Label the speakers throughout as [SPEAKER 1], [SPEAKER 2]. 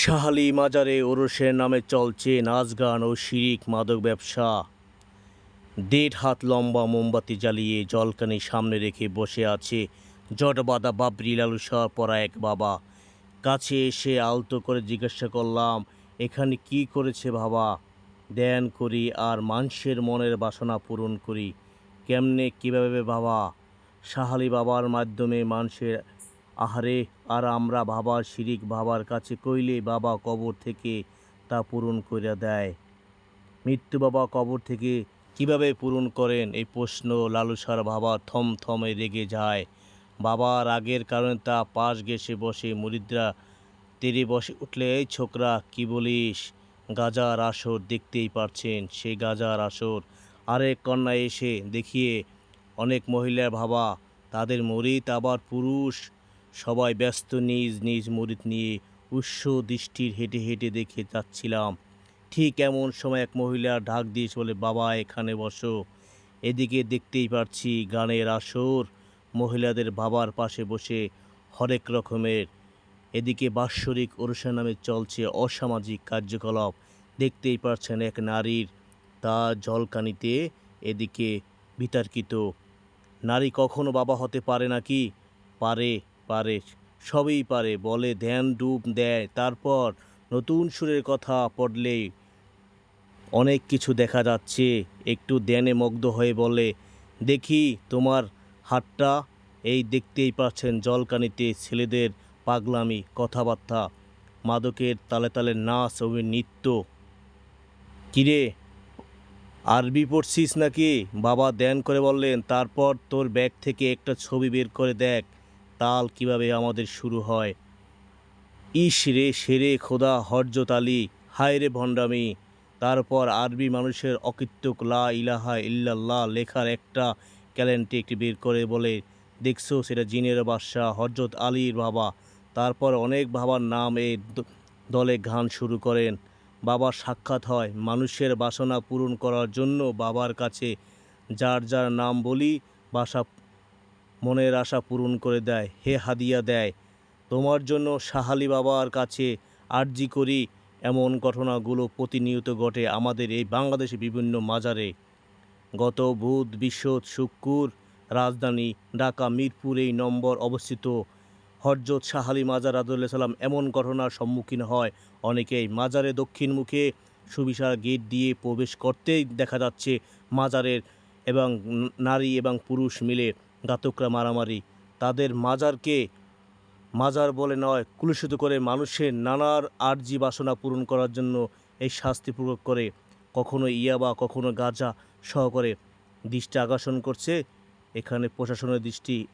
[SPEAKER 1] শাহালি মাজারে ওরসের নামে চলছে নাচ গান ও শিরিক মাদক ব্যবসা। দেড় হাত লম্বা মোমবাতি জ্বালিয়ে জলকানি সামনে রেখে বসে আছে জটবাদা বাবরি লালু লালুসার পরা এক বাবা। কাছে এসে আলতো করে জিজ্ঞাসা করলাম, এখানে কি করেছে বাবা? ধ্যান করি আর মানুষের মনের বাসনা পূরণ করি। কেমনে, কীভাবে বাবা? সাহালি বাবার মাধ্যমে মানুষের আহারে, আর আমরা বাবার শিরিক বাবার কাছে কইলে বাবা কবর থেকে তা পূরণ করে দেয়। মৃত্যু বাবা কবর থেকে কীভাবে পূরণ করেন? এই প্রশ্ন লালুসার বাবা থম থমে রেগে যায়। বাবার আগের কারণে তা পাশ ঘেসে বসে। মুরিদরা তেরে বসে উঠলে, এই ছোকরা, কি বলিস? গাজার আসর দেখতেই পারছেন সেই গাজার আসর। আরেক কন্যা এসে দেখিয়ে, অনেক মহিলার ভাবা তাদের মরিত আবার পুরুষ। সবাই ব্যস্ত নিজ নিজ মরিত নিয়ে উৎস দৃষ্টির হেঁটে হেঁটে দেখে যাচ্ছিলাম। ঠিক এমন সময় এক মহিলা ঢাক দিয়ে বলে, বাবা, এখানে বসো। এদিকে দেখতেই পারছি গানের আসর। মহিলাদের বাবার পাশে বসে হরেক রকমের। এদিকে বাৎসরিক অনুষ্ঠান নামে চলছে অসামাজিক কার্যকলাপ। দেখতেই পারছেন এক নারীর তা জলকানিতে এদিকে বিতর্কিত। নারী কখনো বাবা হতে পারে নাকি? পারে। পারে, সবই পারে, বলে ধ্যান ডুব দেয়। তারপর নতুন সুরের কথা পড়লেই অনেক কিছু দেখা যাচ্ছে। একটু ধ্যানে মগ্ধ হয়ে বলে, দেখি তোমার হাতটা। এই দেখতেই পাচ্ছেন জলকানিতে ছেলেদের পাগলামি, কথাবার্তা। মাদকের তালে তালে নাচ ও নৃত্য। কিরে, আরবি পড়ছিস নাকি? বাবা ধ্যান করে বললেন, তারপর তোর ব্যাগ থেকে একটা ছবি বের করে দেখ। তাল কীভাবে আমাদের শুরু হয়? ইস রে সেরে খোদা, হরজত আলী, হায় রে ভণ্ডামি। তারপর আরবি মানুষের অকৃত্যক লা ইলাহা ইল্লাল্লাহ লেখার একটা ক্যালেন্টে একটি বের করে বলে, দেখছ, সেটা জিনের বাদশাহ, হরজত আলীর বাবা। তারপর অনেক বাবার নাম এই দলে গান শুরু করেন। বাবার সাক্ষাৎ হয় মানুষের বাসনা পূরণ করার জন্য বাবার কাছে। যার যার নাম বলি, বাসা মনের আশা পূরণ করে দেয়, হে হাদিয়া দেয়। তোমার জন্য সাহালি বাবার কাছে আর্জি করি। এমন ঘটনাগুলো প্রতিনিয়ত ঘটে আমাদের এই বাংলাদেশে বিভিন্ন মাজারে। গত বুধ, বিশ্ব শুক্কুর রাজধানী ঢাকা, মিরপুর এই নম্বর অবস্থিত। হরজত শাহালি মাজার আদুল্লাহ সাল্লাম এমন ঘটনার সম্মুখীন হয়। অনেকেই মাজারে দক্ষিণ মুখে সুবিশাল গেট দিয়ে প্রবেশ করতেই দেখা যাচ্ছে মাজারের এবং নারী এবং পুরুষ মিলে ঘাতকরা মারামারি। তাদের মাজারকে, মাজার বলে নয়, কুলুষিত করে মানুষের নানার আর্জি বাসনা পূরণ করার জন্য এই শাস্তি প্রয়োগ করে। কখনো ইয়াবা কখনো গাঁজা সহকারে দৃষ্টি আকর্ষণ করছে এখানে প্রশাসনের দৃষ্টি।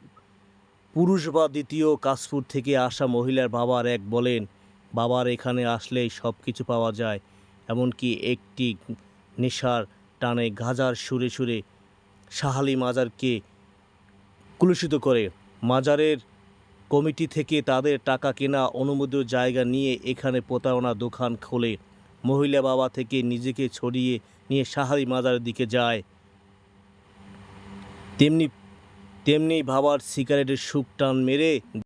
[SPEAKER 1] পুরুষ বা দ্বিতীয় কাশপুর থেকে আসা মহিলার বাবার এক বলেন, বাবার এখানে আসলেই সব কিছু পাওয়া যায়। এমনকি একটি নেশার টানে গাজার সুরে সুরে সাহালি মাজারকে কুলুষিত করে। মাজারের কমিটি থেকে তাদের টাকা কেনা অনুমোদিত জায়গা নিয়ে এখানে প্রতারণা দোকান খোলে। মহিলা বাবা থেকে নিজেকে ছড়িয়ে নিয়ে সাহারি মাজারের দিকে যায়। তেমনি তেমনি ভাবার সিগারেটের সুখ টান মেরে